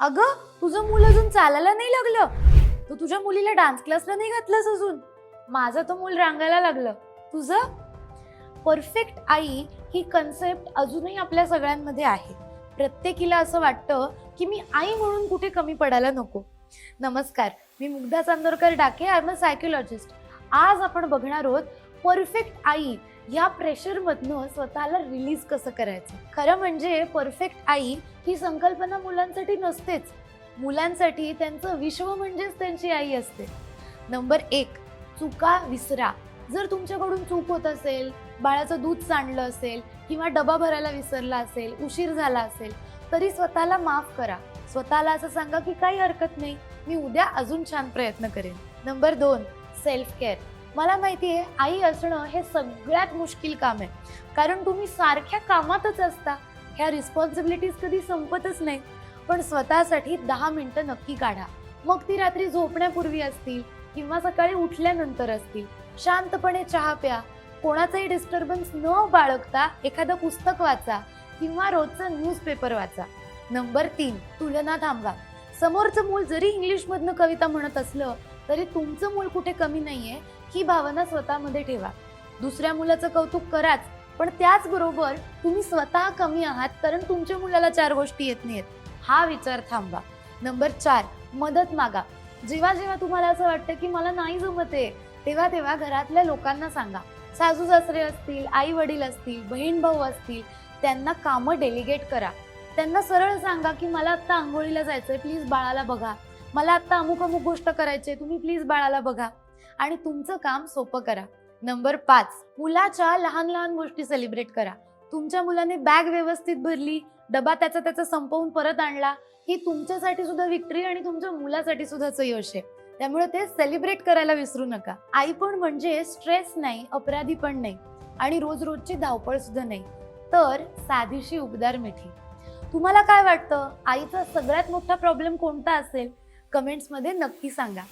अगं तुझं मूल अजून चालायला नाही लागलं. तू तुझ्या मुलीला डान्स क्लासला नाही घातलंस अजून. माझं तर मूल रांगायला लागलं. तुझं? परफेक्ट आई ही कन्सेप्ट अजूनही आपल्या सगळ्यांमध्ये आहे. प्रत्येकीला असं वाटतं की मी आई म्हणून कुठे कमी पडायला नको. नमस्कार मी Mugdha Chandorkar Dake I am a psychologist आज आपण बघणार आहोत परफेक्ट आई या प्रेशरमधनं स्वतःला रिलीज कसं करायचं? खरं म्हणजे परफेक्ट आई ही संकल्पना मुलांसाठी नसतेच. मुलांसाठी त्यांचं विश्व म्हणजेच त्यांची आई असते. नंबर एक चुका विसरा. जर तुमच्याकडून चूक होत असेल बाळाचं दूध सांडलं असेल किंवा डबा भरायला विसरला असेल उशीर झाला असेल तरी स्वतःला माफ करा. स्वतःला असं सांगा की काही हरकत नाही. मी उद्या अजून छान प्रयत्न करेन. नंबर दोन सेल्फ केअर मला माहिती आहे आई असणं हे सगळ्यात मुश्किल काम आहे. कारण तुम्ही सारख्या कामातच असता. ह्या रिस्पॉन्सिबिलिटीज कधी संपतच नाही पण स्वतःसाठी दहा मिनटं नक्की काढा. मग ती रात्री झोपण्यापूर्वी असतील किंवा सकाळी उठल्यानंतर असतील शांतपणे चहा प्या. कोणाचाही डिस्टर्बन्स न बाळगता एखादं पुस्तक वाचा किंवा रोजचं न्यूजपेपर वाचा. नंबर तीन तुलना थांबवा. समोरचं मूल जरी इंग्लिशमधनं कविता म्हणत असलं तरी तुमचं मूल कुठे कमी नाहीये ही भावना स्वतःमध्ये ठेवा. दुसऱ्या मुलाचं कौतुक कराच पण त्याचबरोबर तुम्ही स्वतः कमी आहात कारण तुमच्या मुलाला चार गोष्टी येत नाहीत हा विचार थांबवा. नंबर चार मदत मागा. जेव्हा जेव्हा तुम्हाला असं वाटतं की मला नाही जमत आहे तेव्हा तेव्हा घरातल्या लोकांना सांगा. सासू सासरे असतील आई वडील असतील बहीण भाऊ असतील त्यांना कामं डेलिगेट करा. त्यांना सरळ सांगा की मला आत्ता आंघोळीला जायचंय प्लीज बाळाला बघा. मला आत्ता अमुक अमुक गोष्ट करायची आहे तुम्ही प्लीज बाळाला बघा. आणि तुमचं काम सोपं करा. नंबर पाच मुलाच्या लहान लहान गोष्टी सेलिब्रेट करा. तुमच्या मुलाने बॅग व्यवस्थित भरली डबा त्याचा त्याचा संपवून परत आणला ही तुमच्यासाठी सुद्धा विक्ट्री आणि तुमच्या मुलासाठी सुद्धाचं यश आहे. त्यामुळे ते सेलिब्रेट करायला विसरू नका. आई पण म्हणजे स्ट्रेस नाही अपराधी पण नाही. आणि रोज रोजची धावपळ सुद्धा नाही. तर साधीशी उबदार मिठी. तुम्हाला काय वाटतं? आईचा सगळ्यात मोठा प्रॉब्लेम कोणता असेल? कमेंट्समध्ये नक्की सांगा.